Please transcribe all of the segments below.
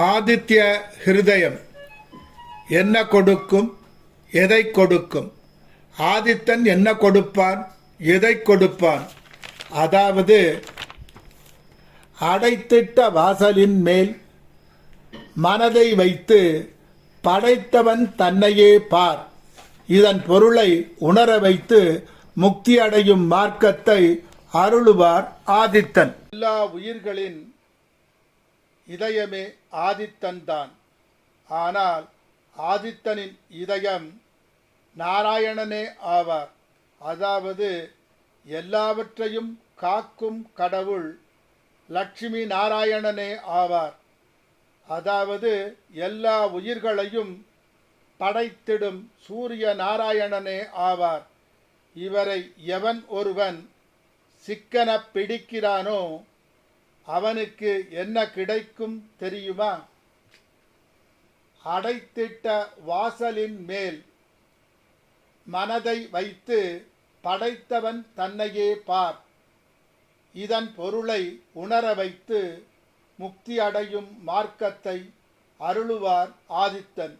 ஆதித்ய ஹிருதயம். என்ன கொடுக்கும்? எதை கொடுக்கும்? ஆதித்தன் என்ன கொடுப்பான்? எதை கொடுப்பான்? அதாவது அடைத்திட்ட வாசலின் மேல் மனதை வைத்து படைத்தவன் தன்னையே பார். இதன் பொருளை உணர வைத்து முக்தி அடையும் மார்க்கத்தை அருளுவார் ஆதித்தன். எல்லா உயிர்களின் இதயமே ஆதித்தன்தான். ஆனால் ஆதித்தனின் இதயம் நாராயணனே ஆவார். அதாவது எல்லாவற்றையும் காக்கும் கடவுள் லட்சுமி நாராயணனே ஆவார். அதாவது எல்லா உயிர்களையும் படைத்திடும் சூரிய நாராயணனே ஆவார். இவரை எவன் ஒருவன் சிக்கன பிடிக்கிறானோ அவனுக்கு என்ன கிடைக்கும் தெரியுமா? அடைத்திட்ட வாசலின் மேல் மனதை வைத்து படைத்தவன் தன்னையே பார். இதன் பொருளை உணர வைத்து முக்தி அடையும் மார்க்கத்தை அருளுவார் ஆதித்தன்.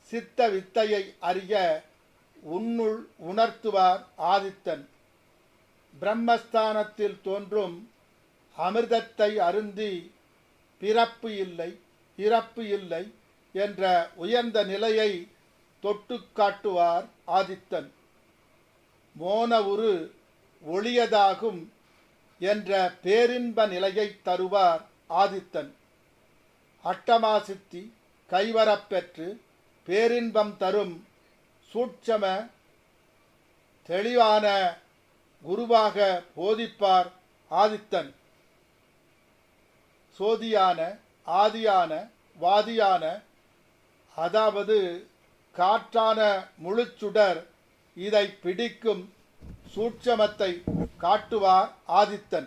சித்த வித்தையை அறிய உன்னுள் உணர்த்துவார் ஆதித்தன். பிரம்மஸ்தானத்தில் தோன்றும் அமிர்தத்தை அருந்தி பிறப்பு இல்லை இறப்பு இல்லை என்ற உயர்ந்த நிலையை தொட்டு காட்டுவார் ஆதித்தன். மோன உரு ஒளியதாகும் என்ற பேரின்ப நிலையை தருவார் ஆதித்தன். அட்டமாசித்தி கைவரப்பெற்று பேரின்பம் தரும் சூட்சம தெளிவான குருவாக போதிப்பார் ஆதித்தன். சோதியான ஆதியான வாதியான அதாவது காற்றான முழுச்சுடர் இதை பிடிக்கும் சூட்சமத்தை காட்டுவார் ஆதித்தன்.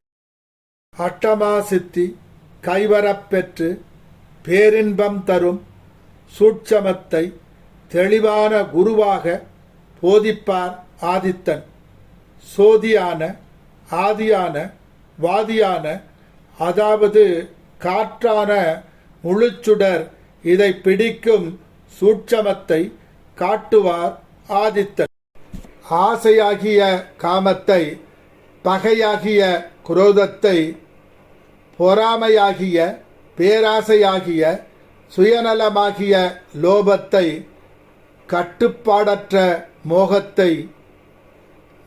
அட்டமா சித்தி கைவரப்பெற்று பேரின்பம் தரும் சூட்சமத்தை தெளிவான குருவாக போதிப்பார் ஆதித்தன். சோதியான ஆதியான வாதியான அதாவது காற்றான முழுச்சுடர் இதை பிடிக்கும் சூட்சமத்தை காட்டுவார் ஆதித்தன். ஆசையாகிய காமத்தை பகையாகிய குரோதத்தை பொறாமையாகிய பேராசையாகிய சுயநலமாகிய லோபத்தை கட்டுப்பாடற்ற மோகத்தை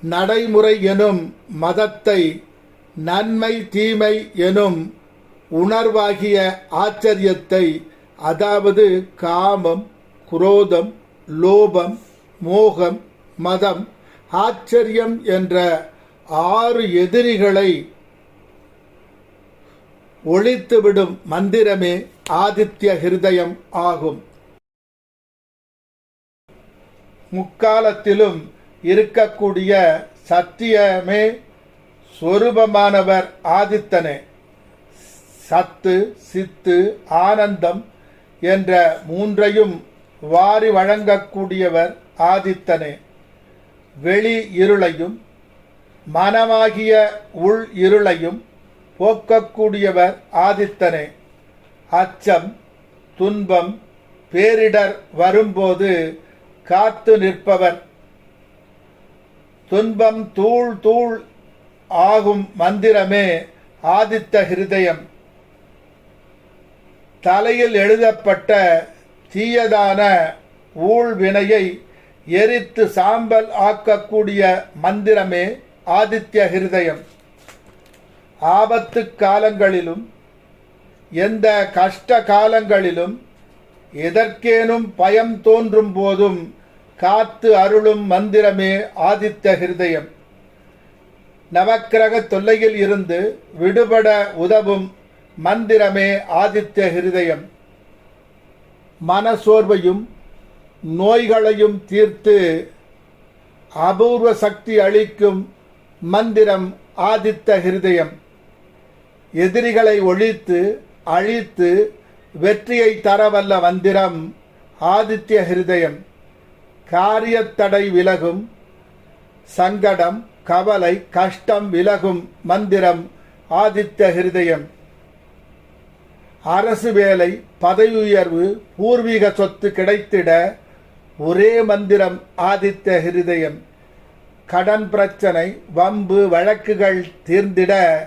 நடைமுறை எனும் மதத்தை நன்மை தீமை எனும் உணர்வாகிய ஆச்சரியத்தை அதாவது காமம் குரோதம் லோபம் மோகம் மதம் ஆச்சரியம் என்ற ஆறு எதிரிகளை ஒழித்துவிடும் மந்திரமே ஆதித்ய ஹிருதயம் ஆகும். முக்காலத்திலும் இருக்கக்கூடிய சத்தியமே சொரூபமானவர் ஆதித்தனே. சத்து சித்து ஆனந்தம் என்ற மூன்றையும் வாரி வழங்கக்கூடியவர் ஆதித்தனே. வெளி இருளையும் மனமாகிய உள் இருளையும் போக்கக்கூடியவர் ஆதித்தனே. அச்சம் துன்பம் பேரிடர் வரும்போது காத்து நிற்பவர். துன்பம் தூள் தூள் ஆகும் மந்திரமே ஆதித்த ஹிருதயம். தலையில் எழுதப்பட்ட தீயதான ஊழ்வினையை எரித்து சாம்பல் ஆக்கக்கூடிய மந்திரமே ஆதித்ய ஹிருதயம். ஆபத்து காலங்களிலும் எந்த கஷ்ட காலங்களிலும் எதற்கேனும் பயம் தோன்றும் போதும் காத்து அருளும் மந்திரமே ஆதித்ய ஹிருதயம். நவக்கிரக தொல்லையில் இருந்து விடுபட உதவும் மந்திரமே ஆதித்ய ஹிருதயம். மனசோர்வையும் நோய்களையும் தீர்த்து அபூர்வ சக்தி அளிக்கும் மந்திரம் ஆதித்த ஹிருதயம். எதிரிகளை ஒழித்து அழித்து வெற்றியை தரவல்ல மந்திரம் ஆதித்ய ஹிருதயம். காரியத்தடை விலகும் சங்கடம் கவலை கஷ்டம் விலகும் மந்திரம் ஆதித்ய ஹிருதயம். அரசு வேலை பதவி உயர்வு பூர்வீக சொத்து கிடைத்திட ஒரே மந்திரம் ஆதித்த ஹிருதயம். கடன் பிரச்சனை வம்பு வழக்குகள் தீர்ந்திட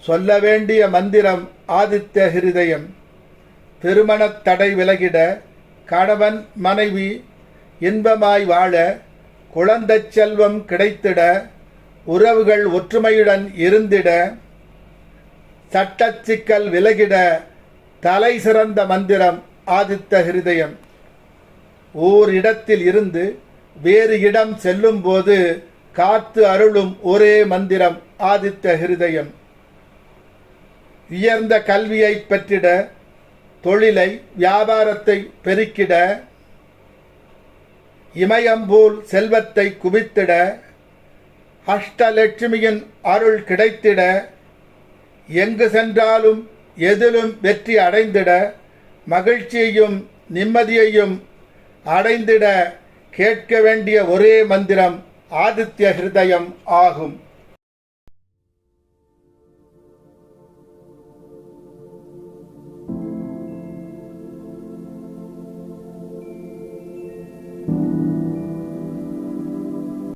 சொல்ல வேண்டிய மந்திரம் ஆதித்த ஹிருதயம். திருமணத் தடை விலகிட கணவன் மனைவி இன்பமாய் வாழ குழந்தைச் செல்வம் கிடைத்திட உறவுகள் ஒற்றுமையுடன் இருந்திட சட்டச்சிக்கல் விலகிட தலை சிறந்த மந்திரம் ஆதித்த ஹிருதயம். ஓரிடத்தில் இருந்து வேறு இடம் செல்லும் போது காத்து அருளும் ஒரே மந்திரம் ஆதித்த ஹிருதயம். உயர்ந்த கல்வியை பெற்றிட தொழிலை வியாபாரத்தை பெருக்கிட இமயம்போல் செல்வத்தை குவித்திட அஷ்டலட்சுமியின் அருள் கிடைத்திட எங்கு சென்றாலும் எதிலும் வெற்றி அடைந்திட மகிழ்ச்சியையும் நிம்மதியையும் அடைந்திட கேட்க வேண்டிய ஒரே மந்திரம் ஆதித்ய ஹிருதயம் ஆகும்.